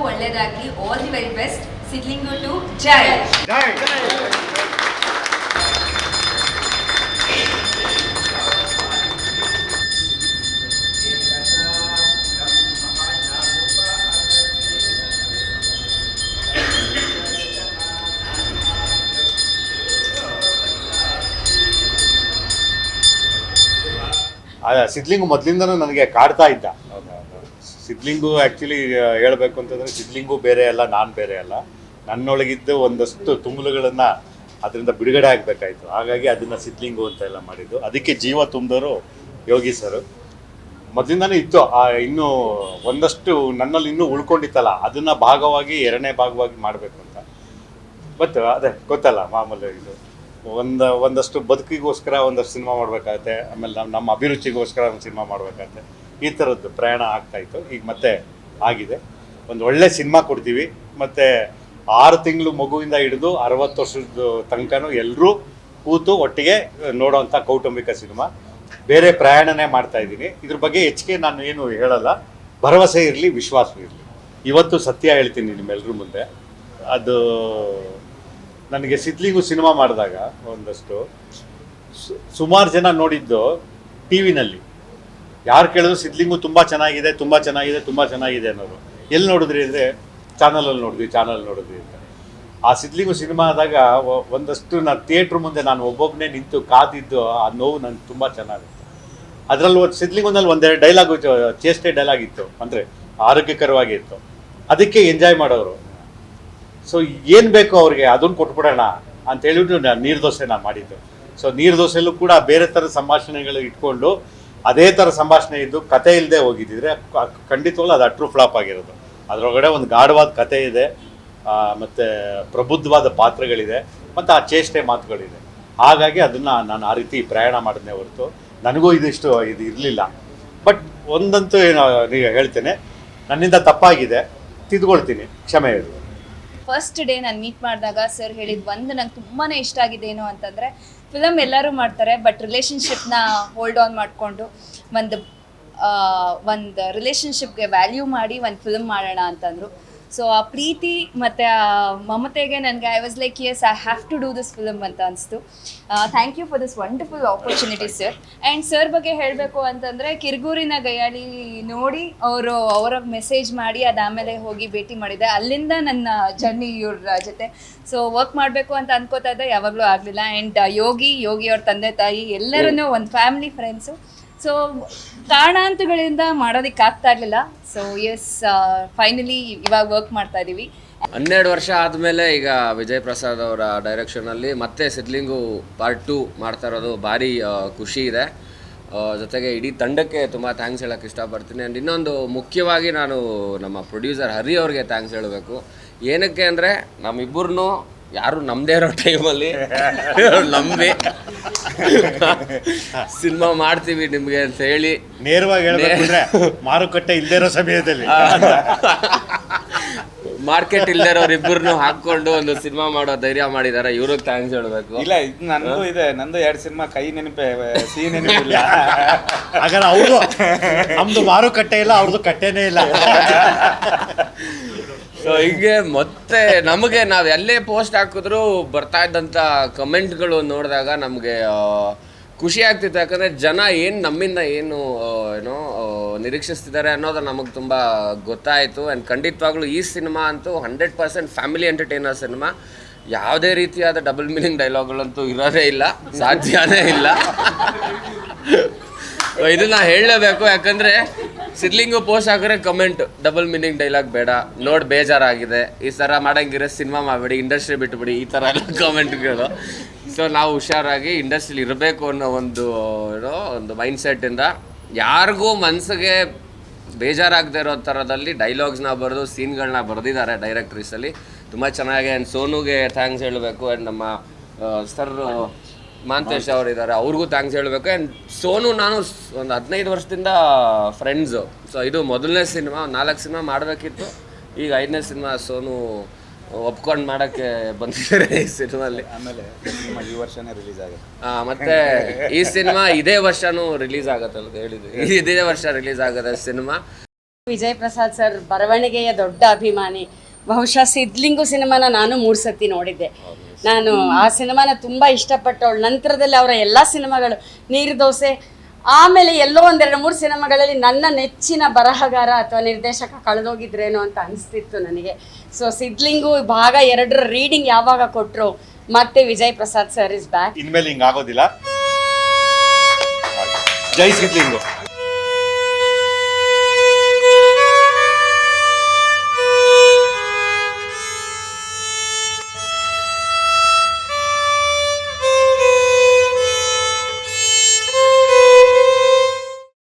ಎಲ್ರಿಗೂ ಒಳ್ಳೇದಾಗ್ಲಿ. All the very best Sidlingu two ಜೈ. ಸಿದ್ಲಿಂಗು ಮೊದಲಿಂದನೂ ನನಗೆ ಕಾಡ್ತಾ ಇದ್ದ. ಸಿದ್ಲಿಂಗು ಆ್ಯಕ್ಚುಲಿ ಹೇಳಬೇಕು ಅಂತಂದರೆ ಸಿದ್ಲಿಂಗು ಬೇರೆ ಅಲ್ಲ, ನಾನು ಬೇರೆ ಅಲ್ಲ. ನನ್ನೊಳಗಿದ್ದು ಒಂದಷ್ಟು ತುಮುಲುಗಳನ್ನು ಅದರಿಂದ ಬಿಡುಗಡೆ ಆಗಬೇಕಾಯಿತು. ಹಾಗಾಗಿ ಅದನ್ನು ಸಿದ್ಲಿಂಗು ಅಂತ ಎಲ್ಲ ಮಾಡಿದ್ದು. ಅದಕ್ಕೆ ಜೀವ ತುಂಬಿದವರು ಯೋಗಿ ಸರ್. ಮೊದಲಿಂದಾನೇ ಇತ್ತು. ಆ, ಇನ್ನೂ ಒಂದಷ್ಟು ನನ್ನಲ್ಲಿ ಇನ್ನೂ ಉಳ್ಕೊಂಡಿತ್ತಲ್ಲ, ಅದನ್ನ ಭಾಗವಾಗಿ, ಎರಡನೇ ಭಾಗವಾಗಿ ಮಾಡಬೇಕು ಅಂತ. ಬಟ್ ಅದೇ, ಗೊತ್ತಲ್ಲ, ಮಾಮೂಲಿ ಇದು. ಒಂದು, ಒಂದಷ್ಟು ಬದುಕಿಗೋಸ್ಕರ ಒಂದಷ್ಟು ಸಿನಿಮಾ ಮಾಡಬೇಕಾಗತ್ತೆ. ಆಮೇಲೆ ನಮ್ಮ ನಮ್ಮ ಅಭಿರುಚಿಗೋಸ್ಕರ ಒಂದು ಸಿನಿಮಾ ಮಾಡಬೇಕಾಗತ್ತೆ. ಈ ಥರದ್ದು ಪ್ರಯಾಣ ಆಗ್ತಾ ಇತ್ತು. ಈಗ ಮತ್ತೆ ಆಗಿದೆ. ಒಂದು ಒಳ್ಳೆ ಸಿನಿಮಾ ಕೊಡ್ತೀವಿ. ಮತ್ತು ಆರು ತಿಂಗಳು ಮಗುವಿಂದ ಹಿಡಿದು ಅರವತ್ತು ವರ್ಷದ ತನಕನೂ ಎಲ್ಲರೂ ಕೂತು ಒಟ್ಟಿಗೆ ನೋಡೋವಂಥ ಕೌಟುಂಬಿಕ ಸಿನಿಮಾ. ಬೇರೆ ಪ್ರಯಾಣನೇ ಮಾಡ್ತಾ ಇದ್ದೀನಿ. ಇದ್ರ ಬಗ್ಗೆ ಹೆಚ್ಚಿಗೆ ನಾನು ಏನು ಹೇಳಲ್ಲ. ಭರವಸೆ ಇರಲಿ, ವಿಶ್ವಾಸ ಇರಲಿ. ಇವತ್ತು ಸತ್ಯ ಹೇಳ್ತೀನಿ ನಿಮ್ಮೆಲ್ಲರ ಮುಂದೆ. ಅದು ನನಗೆ ಸಿದ್ಲಿಗೂ ಸಿನಿಮಾ ಮಾಡಿದಾಗ ಒಂದಷ್ಟು ಸುಮಾರು ಜನ ನೋಡಿದ್ದು ಟಿ ವಿನಲ್ಲಿ. ಯಾರು ಕೇಳಿದ್ರು ಸಿದ್ಲಿಂಗು ತುಂಬ ಚೆನ್ನಾಗಿದೆ ತುಂಬ ಚೆನ್ನಾಗಿದೆ ತುಂಬ ಚೆನ್ನಾಗಿದೆ ಅನ್ನೋರು. ಎಲ್ಲಿ ನೋಡಿದ್ರಿ ಅಂದರೆ ಚಾನಲಲ್ಲಿ ನೋಡಿದ್ವಿ ಚಾನಲ್ ನೋಡಿದ್ವಿ ಅಂತ. ಆ ಸಿದ್ಲಿಂಗು ಸಿನಿಮಾ ಆದಾಗ ಒಂದಷ್ಟು ನಾನು ಥಿಯೇಟ್ರ್ ಮುಂದೆ ನಾನು ಒಬ್ಬೊಬ್ಬನೇ ನಿಂತು ಕಾದಿದ್ದು ಆ ನೋವು ನನಗೆ ತುಂಬ ಚೆನ್ನಾಗಿತ್ತು. ಅದರಲ್ಲಿ ಒಂದು ಸಿದ್ಲಿಂಗುನಲ್ಲಿ ಒಂದೆರಡು ಡೈಲಾಗು ಚೇಷ್ಟೆ ಡೈಲಾಗ್ ಇತ್ತು, ಅಂದರೆ ಆರೋಗ್ಯಕರವಾಗಿ ಇತ್ತು. ಅದಕ್ಕೆ ಎಂಜಾಯ್ ಮಾಡೋರು. ಸೊ ಏನು ಬೇಕು ಅವ್ರಿಗೆ ಅದನ್ನು ಕೊಟ್ಬಿಡೋಣ ಅಂತ ಹೇಳಿಬಿಟ್ಟು ನಾನು ನೀರು ದೋಸೆ ನಾನು ಮಾಡಿದ್ದು. ಸೊ ನೀರು ದೋಸೆಲ್ಲೂ ಕೂಡ ಬೇರೆ ಥರದ ಸಂಭಾಷಣೆಗಳು ಇಟ್ಕೊಂಡು ಅದೇ ಥರ ಸಂಭಾಷಣೆ ಇದ್ದು ಕತೆ ಇಲ್ಲದೆ ಹೋಗಿದ್ದಿದ್ರೆ ಖಂಡಿತವಾಗ್ಲೂ ಅದು ಅಟ್ರು ಫ್ಲಾಪ್ ಆಗಿರೋದು. ಅದರೊಳಗಡೆ ಒಂದು ಗಾಢವಾದ ಕತೆ ಇದೆ ಮತ್ತು ಪ್ರಬುದ್ಧವಾದ ಪಾತ್ರಗಳಿದೆ, ಮತ್ತು ಆ ಚೇಷ್ಟೆ ಮಾತುಗಳಿದೆ. ಹಾಗಾಗಿ ಅದನ್ನು ನಾನು ಆ ರೀತಿ ಪ್ರಯಾಣ ಮಾಡಿದ್ನೇ ಹೊರತು ನನಗೂ ಇದಿಷ್ಟು ಇದು ಇರಲಿಲ್ಲ. ಬಟ್ ಒಂದಂತೂ ಏನು ಹೇಳ್ತೇನೆ, ನನ್ನಿಂದ ತಪ್ಪಾಗಿದೆ, ತಿದ್ಕೊಳ್ತೀನಿ, ಕ್ಷಮೆ ಇರಲಿ ಫಸ್ಟ್ ಡೇ ನಾನು ಮೀಟ್ ಮಾಡಿದಾಗ ಸರ್ ಹೇಳಿದ ಒಂದು ನಂಗೆ ತುಂಬಾ ಇಷ್ಟ ಆಗಿದೆ ಏನು ಅಂತಂದರೆ ಫಿಲಮ್ ಎಲ್ಲರೂ ಮಾಡ್ತಾರೆ ಬಟ್ ರಿಲೇಷನ್ಶಿಪ್ನ ಹೋಲ್ಡ್ ಆನ್ ಮಾಡಿಕೊಂಡು ಒಂದು ಒಂದು ರಿಲೇಶನ್ಶಿಪ್ಗೆ ವ್ಯಾಲ್ಯೂ ಮಾಡಿ ಒಂದು ಫಿಲಮ್ ಮಾಡೋಣ ಅಂತಂದರು. ಸೊ ಆ ಪ್ರೀತಿ ಮತ್ತು ಆ ಮಮತೆಗೆ ನನಗೆ I was like yes I have to do this film ಅಂತ ಅನಿಸ್ತು. Thank you for this wonderful opportunity sir and sir ಬಗ್ಗೆ ಹೇಳಬೇಕು ಅಂತಂದರೆ ಕಿರ್ಗೂರಿನ ಗಯಾಳಿ ನೋಡಿ ಅವರು ಅವರ ಮೆಸೇಜ್ ಮಾಡಿ ಅದಾದಮೇಲೆ ಹೋಗಿ ಭೇಟಿ ಮಾಡಿದೆ. ಅಲ್ಲಿಂದ ನನ್ನ ಜರ್ನಿ ಇವ್ರ ಜೊತೆ. ಸೊ ವರ್ಕ್ ಮಾಡಬೇಕು ಅಂತ ಅನ್ಕೋತಾ ಇದ್ದೆ ಯಾವಾಗಲೂ ಆಗಲಿಲ್ಲ. ಆ್ಯಂಡ್ ಯೋಗಿ ಯೋಗಿ ಅವ್ರ ತಂದೆ ತಾಯಿ ಎಲ್ಲರನ್ನೂ ಒಂದು ಫ್ಯಾಮಿಲಿ ಫ್ರೆಂಡ್ಸು ಸೊ ಕಾರಣಾಂತಗಳಿಂದ ಮಾಡೋದಕ್ಕೆ ಆಗ್ತಾ ಇರಲಿಲ್ಲ. ಸೊ ಎಸ್ ಫೈನಲಿ ಇವಾಗ ವರ್ಕ್ ಮಾಡ್ತಾ ಇದ್ದೀವಿ ಹನ್ನೆರಡು ವರ್ಷ ಆದಮೇಲೆ ಈಗ ವಿಜಯ್ ಪ್ರಸಾದ್ ಅವರ ಡೈರೆಕ್ಷನಲ್ಲಿ ಮತ್ತೆ ಸಿದ್ಲಿಂಗು ಪಾರ್ಟ್ ಟು ಮಾಡ್ತಾ ಇರೋದು ಭಾರಿ ಖುಷಿ ಇದೆ. ಜೊತೆಗೆ ಇಡೀ ತಂಡಕ್ಕೆ ತುಂಬ ಥ್ಯಾಂಕ್ಸ್ ಹೇಳೋಕ್ಕೆ ಇಷ್ಟಪಡ್ತೀನಿ. ಆ್ಯಂಡ್ ಇನ್ನೊಂದು ಮುಖ್ಯವಾಗಿ ನಾನು ನಮ್ಮ ಪ್ರೊಡ್ಯೂಸರ್ ಹರಿ ಅವ್ರಿಗೆ ಥ್ಯಾಂಕ್ಸ್ ಹೇಳಬೇಕು. ಏನಕ್ಕೆ ಅಂದರೆ, ನಮ್ಮಿಬ್ಬರನ್ನು ಯಾರು ನಮ್ಮದೇ ಇರೋ ಟೈಮಲ್ಲಿ ನಂಬಿ ಸಿನಿಮಾ ಮಾಡ್ತೀವಿ ನಿಮಗೆ ಅಂತ ಹೇಳಿ. ನೇರವಾಗಿ ಹೇಳ್ಬೇಕಂದ್ರೆ ಮಾರುಕಟ್ಟೆ ಇಲ್ಲದೇ ಇರೋ ಸಮಯದಲ್ಲಿ. ಮಾರ್ಕೆಟ್ ಇಲ್ದಿರೋರು ಇಬ್ಬರನ್ನು ಹಾಕೊಂಡು ಒಂದು ಸಿನಿಮಾ ಮಾಡೋ ಧೈರ್ಯ ಮಾಡಿದಾರೆ. ಇವ್ರಿಗೆ ಥ್ಯಾಂಕ್ಸ್ ಹೇಳಬೇಕು. ಇಲ್ಲ ಇದು ನಂದು ಇದೆ. ನಂದು ಎರಡು ಸಿನಿಮಾ ಕೈ ನೆನಪೆ ಸಿಹಿ ನೆನಪಿಲ್ಲ. ಹಾಗಾದ್ರೆ ಅವರು ನಮ್ದು ಮಾರುಕಟ್ಟೆ ಇಲ್ಲ ಅವ್ರದ್ದು ಕಟ್ಟೆನೇ ಇಲ್ಲ. ಸೊ ಹಿಂಗೆ ಮತ್ತೆ ನಮಗೆ ನಾವು ಎಲ್ಲೇ ಪೋಸ್ಟ್ ಹಾಕಿದ್ರು ಬರ್ತಾ ಇದ್ದಂಥ ಕಮೆಂಟ್ಗಳು ನೋಡಿದಾಗ ನಮಗೆ ಖುಷಿ ಆಗ್ತಿತ್ತು. ಯಾಕಂದರೆ ಜನ ಏನು ನಮ್ಮಿಂದ ಏನು ಏನೋ ನಿರೀಕ್ಷಿಸ್ತಿದ್ದಾರೆ ಅನ್ನೋದು ನಮಗೆ ತುಂಬ ಗೊತ್ತಾಯಿತು. ಆ್ಯಂಡ್ ಖಂಡಿತವಾಗ್ಲೂ ಈ ಸಿನಿಮಾ ಅಂತೂ hundred percent family entertainer cinema. ಯಾವುದೇ ರೀತಿಯಾದ ಡಬಲ್ ಮೀನಿಂಗ್ ಡೈಲಾಗ್ಗಳಂತೂ ಇರೋದೇ ಇಲ್ಲ. ಸಾಧ್ಯನೇ ಇಲ್ಲ. ಇದನ್ನ ಹೇಳಲೇಬೇಕು. ಯಾಕಂದ್ರೆ ಸಿದ್ಲಿಂಗು ಪೋಸ್ಟ್ ಹಾಕಿದ್ರೆ ಕಮೆಂಟ್ ಡಬಲ್ ಮೀನಿಂಗ್ ಡೈಲಾಗ್ ಬೇಡ. ನೋಡ್ ಬೇಜಾರಾಗಿದೆ. ಈ ಥರ ಮಾಡಂಗಿರ ಸಿನಿಮಾ ಮಾಡಬೇಡಿ ಇಂಡಸ್ಟ್ರಿ ಬಿಟ್ಬಿಡಿ, ಈ ಥರ ಎಲ್ಲ ಕಮೆಂಟ್ಗಳು ಸೊ ನಾವು ಹುಷಾರಾಗಿ ಇಂಡಸ್ಟ್ರಿಲಿ ಇರಬೇಕು ಅನ್ನೋ ಒಂದು, ಏನೋ ಒಂದು ಮೈಂಡ್ಸೆಟ್ಟಿಂದ ಯಾರಿಗೂ ಮನಸ್ಸಿಗೆ ಬೇಜಾರಾಗದೇ ಇರೋ ಥರದಲ್ಲಿ ಡೈಲಾಗ್ಸ್ನ ಬರೆದು ಸೀನ್ಗಳನ್ನ ಬರೆದಿದ್ದಾರೆ ಡೈರೆಕ್ಟ್ರೀಸಲ್ಲಿ ತುಂಬ ಚೆನ್ನಾಗಿ ಆ್ಯಂಡ್ ಸೋನುಗೆ ಥ್ಯಾಂಕ್ಸ್ ಹೇಳಬೇಕು. ಆ್ಯಂಡ್ ನಮ್ಮ ಸರ್ ಮಾಂತೇಶ್ ಅವರು ಇದ್ದಾರೆ ಅವ್ರಿಗೂ ಥ್ಯಾಂಕ್ಸ್ ಹೇಳಬೇಕು. ಆ್ಯಂಡ್ ಸೋನು ನಾನು ಒಂದು ಹದಿನೈದು ವರ್ಷದಿಂದ ಫ್ರೆಂಡ್ಸು ಸೊ ಇದು ಮೊದಲನೇ ಸಿನಿಮಾ ನಾಲ್ಕು ಸಿನಿಮಾ ಮಾಡಬೇಕಿತ್ತು. ಈಗ ಐದನೇ ಸಿನಿಮಾ ಸೋನು ಒಪ್ಕೊಂಡು ಮಾಡೋಕ್ಕೆ ಬಂದಿದ್ದಾರೆ ಈ ಸಿನಿಮಾಲ್ಲಿ ಆಮೇಲೆ ಈ ವರ್ಷನೇ ರಿಲೀಸ್ ಆಗುತ್ತೆ. ಆ, ಮತ್ತೆ ಈ ಸಿನಿಮಾ ಇದೇ ವರ್ಷನೂ ರಿಲೀಸ್ ಆಗುತ್ತೆ ಅಂತ ಹೇಳಿದ್ವಿ. ಇದೇ ವರ್ಷ ರಿಲೀಸ್ ಆಗುತ್ತೆ ಸಿನಿಮಾ ವಿಜಯ್ ಪ್ರಸಾದ್ ಸರ್ ಬರವಣಿಗೆಯ ದೊಡ್ಡ ಅಭಿಮಾನಿ. ಬಹುಶಃ ಸಿದ್ಲಿಂಗು ಸಿನಿಮಾನ ನಾನು ಮೂರು ಸತಿ ನೋಡಿದ್ದೆ. ನಾನು ಆ ಸಿನಿಮಾನ ತುಂಬ ಇಷ್ಟಪಟ್ಟವಳು. ನಂತರದಲ್ಲಿ ಅವರ ಎಲ್ಲ ಸಿನಿಮಾಗಳು ನೀರು ದೋಸೆ ಆಮೇಲೆ ಎಲ್ಲೋ ಒಂದೆರಡು ಮೂರು ಸಿನಿಮಾಗಳಲ್ಲಿ ನನ್ನ ನೆಚ್ಚಿನ ಬರಹಗಾರ ಅಥವಾ ನಿರ್ದೇಶಕ ಕಳೆದೋಗಿದ್ರೇನೋ ಅಂತ ಅನಿಸ್ತಿತ್ತು ನನಗೆ. ಸೊ ಸಿದ್ಲಿಂಗು ಭಾಗ ಎರಡರ ರೀಡಿಂಗ್ ಯಾವಾಗ ಕೊಟ್ಟರು ಮತ್ತೆ Vijay Prasad sir is back ಇನ್ಮೇಲೆ ಹಿಂಗಾಗೋದಿಲ್ಲ. ಜೈ ಸಿದ್ಲಿಂಗು.